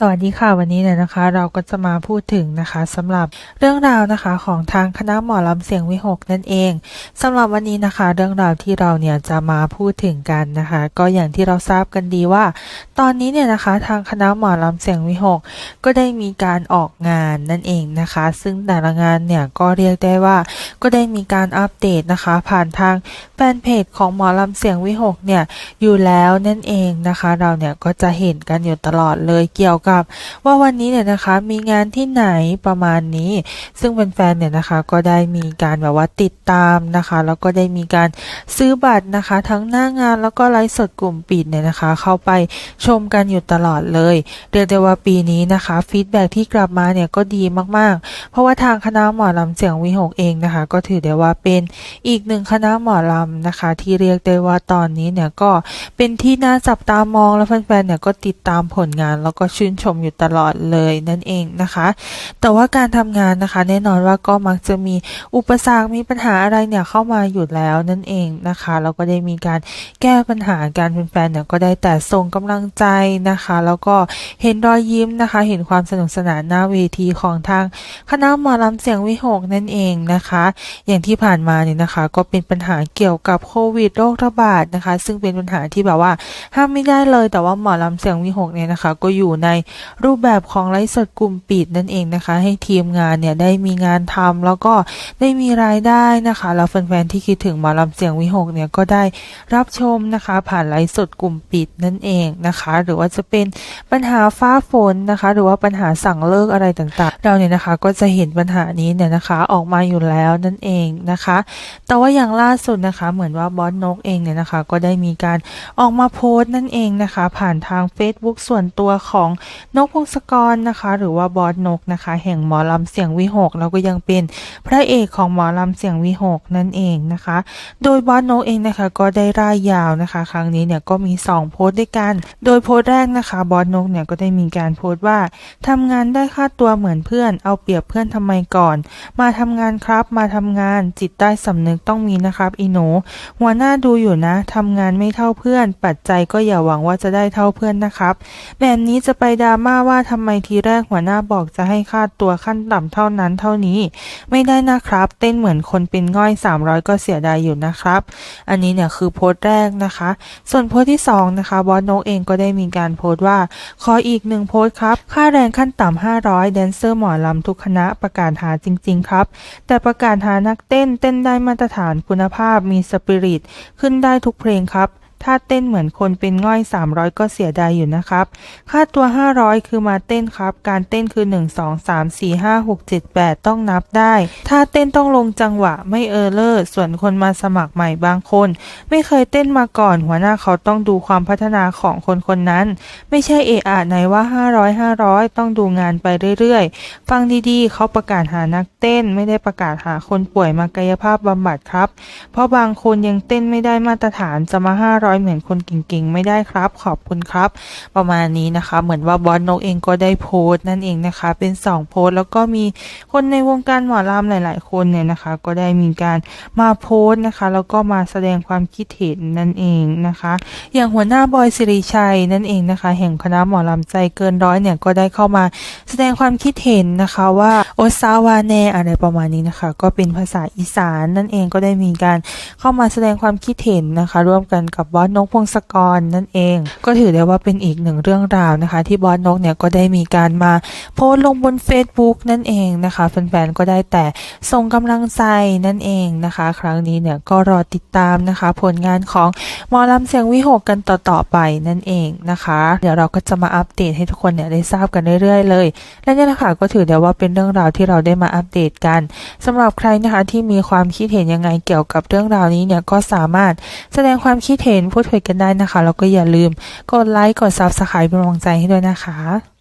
สวัสดีค่ะวันนี้เนี่ยนะคะ เราก็จะมาพูดถึงนะคะสำหรับเรื่องราวนะคะของทางคณะหมอลำเสียงวิหกนั่นเองสำหรับวันนี้นะคะ เรื่องราวที่เราเนี่ยจะมาพูดถึงกันนะคะ ก็อย่างที่เราทราบกันดีว่า ตอนนี้เนี่ยนะคะทางคณะหมอลำเสียงวิหกก็ได้มีการออกงานนั่นเองนะคะ ซึ่งแต่ละงานเนี่ยก็เรียกได้ว่า ก็ได้มีการอัปเดตนะคะ ผ่านทางแฟนเพจของหมอลำเสียงวิหกเนี่ยอยู่แล้วนั่นเองนะคะ เราเนี่ยก็จะเห็นกันอยู่ตลอดเลยเกี่ยวกับว่าวันนี้เนี่ยนะคะมีงานที่ไหนประมาณนี้ ซึ่งแฟนๆเนี่ยนะคะก็ได้มีการแบบว่าติดตามนะคะ แล้วก็ได้มีการซื้อบัตรนะคะ ทั้งหน้างานแล้วก็ไลฟ์สดกลุ่มปิดเนี่ยนะคะ เข้าไปชมกันอยู่ตลอดเลยเรียกได้ว่าปีนี้นะคะฟีดแบ็ที่กลับมาเนี่ยก็ดีมากๆ เพราะว่าทางคณะหมอลำเสียงวิหกเองนะคะ ก็ถือได้ว่าเป็นอีกหนึ่งคณะหมอลำนะคะ ที่เรียกได้ว่าตอนนี้เนี่ยก็เป็นที่น่าจับตามองแล้วแฟนๆเนี่ยก็ติดตามผลงานแล้วก็ชื่นชมอยู่ตลอดเลยนั่นเองนะคะ แต่ว่าการทำงานนะคะ แน่นอนว่าก็มักจะมีอุปสรรคมีปัญหาอะไรเนี่ยเข้ามาอยู่แล้วนั่นเองนะคะแล้วก็ได้มีการแก้ปัญหาการเป็นแฟนเนี่ยก็ได้แต่ส่งกำลังใจนะคะ แล้วก็เห็นรอยยิ้มนะคะ เห็นความสนุกสนานหน้าเวทีของทางคณะหมอลำเสียงวิหกนั่นเองนะคะ อย่างที่ผ่านมาเนี่ยนะคะ ก็เป็นปัญหาเกี่ยวกับโควิดโรคระบาดนะคะ ซึ่งเป็นปัญหาที่แบบว่าห้ามไม่ได้เลย แต่ว่าหมอลำเสียงวิหกเนี่ยนะคะ ก็อยู่ในรูปแบบของไลฟ์สดกลุ่มปิดนั่นเองนะคะ ให้ทีมงานเนี่ยได้มีงานทำแล้วก็ได้มีรายได้นะคะ แล้วแฟนๆที่คิดถึงหมอลำเสียงวิหกเนี่ยก็ได้รับชมนะคะ ผ่านไลฟ์สดกลุ่มปิดนั่นเองนะคะ หรือว่าจะเป็นปัญหาฟ้าฝนนะคะ หรือว่าปัญหาสั่งเลิกอะไรต่างๆ เราเนี่ยนะคะก็จะเห็นปัญหานี้เนี่ยนะคะออกมาอยู่แล้วนั่นเองนะคะ แต่ว่าอย่างล่าสุดนะคะ เหมือนว่าบอสนกเองเนี่ยนะคะ ก็ได้มีการออกมาโพสต์นั่นเองนะคะ ผ่านทาง Facebook ส่วนตัวของนกพงศกรนะคะ หรือว่าบอสนกนะคะ แห่งหมอลำเสียงวิหกแล้วก็ยังเป็นพระเอกของหมอลำเสียงวิหกนั่นเองนะคะ โดยบอสนกเองนะคะก็ได้ร่ายยาวนะคะ ครั้งนี้เนี่ยก็มี 2 โพสต์ด้วยกัน โดยโพสต์แรกนะคะบอสนกเนี่ยก็ได้มีการโพสต์ว่าทำงานได้ค่าตัวเหมือนเพื่อน เอาเปรียบเพื่อนทำไมก่อน มาทำงานครับ มาทำงานจิตใต้สำนึกต้องมีนะครับอีหนูหัวหน้าดูอยู่นะทำงานไม่เท่าเพื่อน ปัจจัยก็อย่าหวังว่าจะได้เท่าเพื่อนนะครับ แบบนี้จะไปดราม่าว่าทำไมทีแรกหัวหน้าบอกจะให้ค่าตัวขั้นต่ำเท่านั้นเท่านี้ ไม่ได้นะครับ เต้นเหมือนคนเป็นง่อย 300 ก็เสียดายอยู่นะครับ อันนี้เนี่ยคือโพสต์แรกนะคะ ส่วนโพสต์ที่สองนะคะบอสนกเองก็ได้มีการโพสต์ว่า ขออีกหนึ่งโพสต์ครับ ค่าแรงขั้นต่ำ500 แดนเซอร์หมอลำทุกคณะประกาศหาจริง ๆ ครับ แต่ประกาศหานักเต้นเต้นได้มาตรฐานคุณภาพมีสปิริตขึ้นได้ทุกเพลงครับ ถ้าเต้นเหมือนคนเป็นง่อย 300 ก็เสียดายอยู่นะครับ ค่าตัว 500 คือมาเต้นครับ การเต้นคือ 1 2 3 4 5 6 7 8 ต้องนับได้ ถ้าเต้นต้องลงจังหวะไม่เออเลอร์ ส่วนคนมาสมัครใหม่บางคน ไม่เคยเต้นมาก่อน หัวหน้าเขาต้องดูความพัฒนาของคนคนนั้น ไม่ใช่เอะอะไหนว่า 500 500 ต้องดูงานไปเรื่อยๆ ฟังดีๆ เขาประกาศหานักเต้นไม่ได้ประกาศหาคนป่วยมากายภาพบำบัดครับ เพราะบางคนยังเต้นไม่ได้มาตรฐานจะมา 500เหมือนคนเก่งๆ ไม่ได้ครับ ขอบคุณครับ ประมาณนี้นะคะ เหมือนว่าบอสนกเองก็ได้โพสต์นั่นเองนะคะ เป็น 2 โพสต์แล้วก็มีคนในวงการหมอลำหลาย ๆ คนเนี่ยนะคะ ก็ได้มีการมาโพสต์นะคะ แล้วก็มาแสดงความคิดเห็นนั่นเองนะคะ อย่างหัวหน้าบอยสิริชัยนั่นเองนะคะ แห่งคณะหมอลำใจเกินร้อยเนี่ยก็ได้เข้ามาแสดงความคิดเห็นนะคะว่าโอซาวาเนอะไรประมาณนี้นะคะ ก็เป็นภาษาอีสานนั่นเองก็ได้มีการเข้ามาแสดงความคิดเห็นนะคะ ร่วมกันกับบอสนกพงศกรนั่นเอง ก็ถือได้ว่าเป็นอีกหนึ่งเรื่องราวนะคะ ที่บอสนกเนี่ยก็ได้มีการมาโพสลงบน Facebook นั่นเองนะคะแฟนๆก็ได้แต่ส่งกำลังใจนั่นเองนะคะ ครั้งนี้เนี่ยก็รอติดตามนะคะ ผลงานของมอลำเสียงวิหกกันต่อๆไปนั่นเองนะคะ เดี๋ยวเราก็จะมาอัปเดตให้ทุกคนเนี่ยได้ทราบกันเรื่อยๆเลย และเนี่ยนะคะก็ถือได้ว่าเป็นเรื่องราวที่เราได้มาอัปเดตกันสำหรับใครนะคะที่มีความคิดเห็นยังไงเกี่ยวกับเรื่องราวนี้เนี่ยก็สามารถแสดงความคิดเห็นพูดคุยกันได้นะคะ แล้วก็อย่าลืมกดไลค์ กด Subscribe เป็นกำลังใจให้ด้วยนะคะ